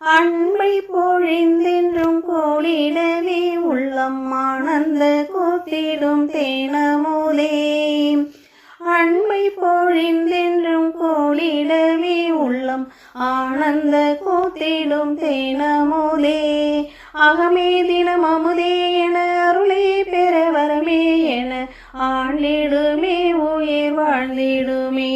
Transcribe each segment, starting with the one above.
அன்பை பொழிந்தென்றும் கோளிடவே உள்ளம் ஆனந்த கூத்திடும் தேனமுதே அன்பை பொழிந்தென்றும் கோளிடவே உள்ளம் ஆனந்த கூத்திடும் தேனமுதே அகமே தினம் அமுதே என அருளே பெற வரமே என ஆண்டிடுமே உயிர் வாழ்ந்திடுமே.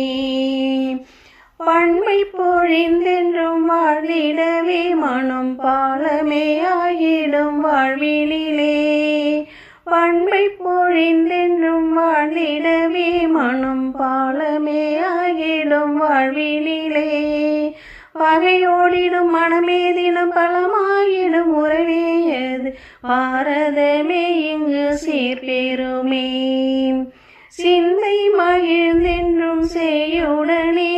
பண்மை பொழிந்தென்றும் வாழ்ந்திடவே மனம் பாலமே ஆகிடும் வாழ்வினிலே. பண்மை பொழிந்தென்றும் வாழ்ந்திடவே மனம் பாலமே ஆகிடும் வாழ்வினிலே. பகையோடிடும் மனமே தினம் பலமாயிடும் உறவேயது பாரதமே இங்கு சீர்பெருமே. சிந்தை மகிழ்ந்தென்றும் செய்யுடனே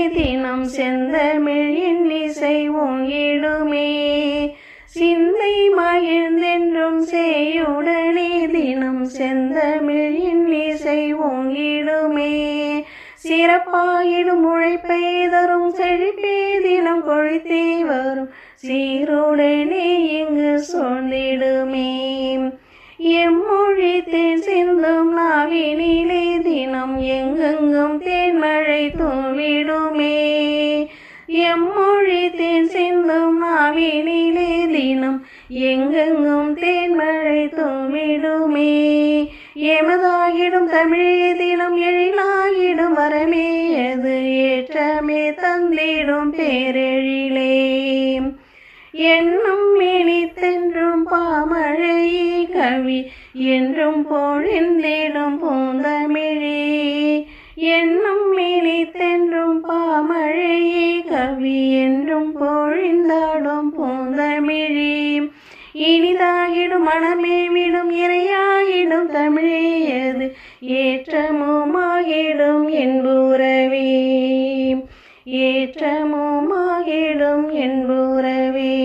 செந்தமிழின் இசை ஓங்கிடுமே. சிந்தை மகிழ்ந்தென்றும் செய்யுடனே தினம் செந்தமிழின் இசை ஓங்கிடுமே. சிறப்பாயிடும் உழைப்பை தரும் செழிப்பே தினம் கொழித்தே வரும் சீருடனே இங்கு சொல்லிடுமே எம்மொழி தேன் சிந்தும் நாவினிலே தினம் எங்கெங்கும் தேன்மழை தூவிடும். எம்மொழி தேன் சிந்தும் ஆவினிலே தினம் எங்கெங்கும் தேன்மழை தூவிடுமே எமதாகிடும் தமிழே தினம் எழிலாகிடும் வரமே அது ஏற்றமே தந்திடும் பேரெழிலே. என்னும் இனித்தென்றும் பாமழையே கவி என்றும் பொழிந்திடும் பூந்த கவி என்றும் பொழிந்தாடும் பூந்தமிழே. இனிதாகிடும் மனமே விடும் இறையாகிடும் தமிழே. அது ஏற்றமுமாகிடும் என்புறவே. ஏற்றமுமாகிடும் என்புறவே.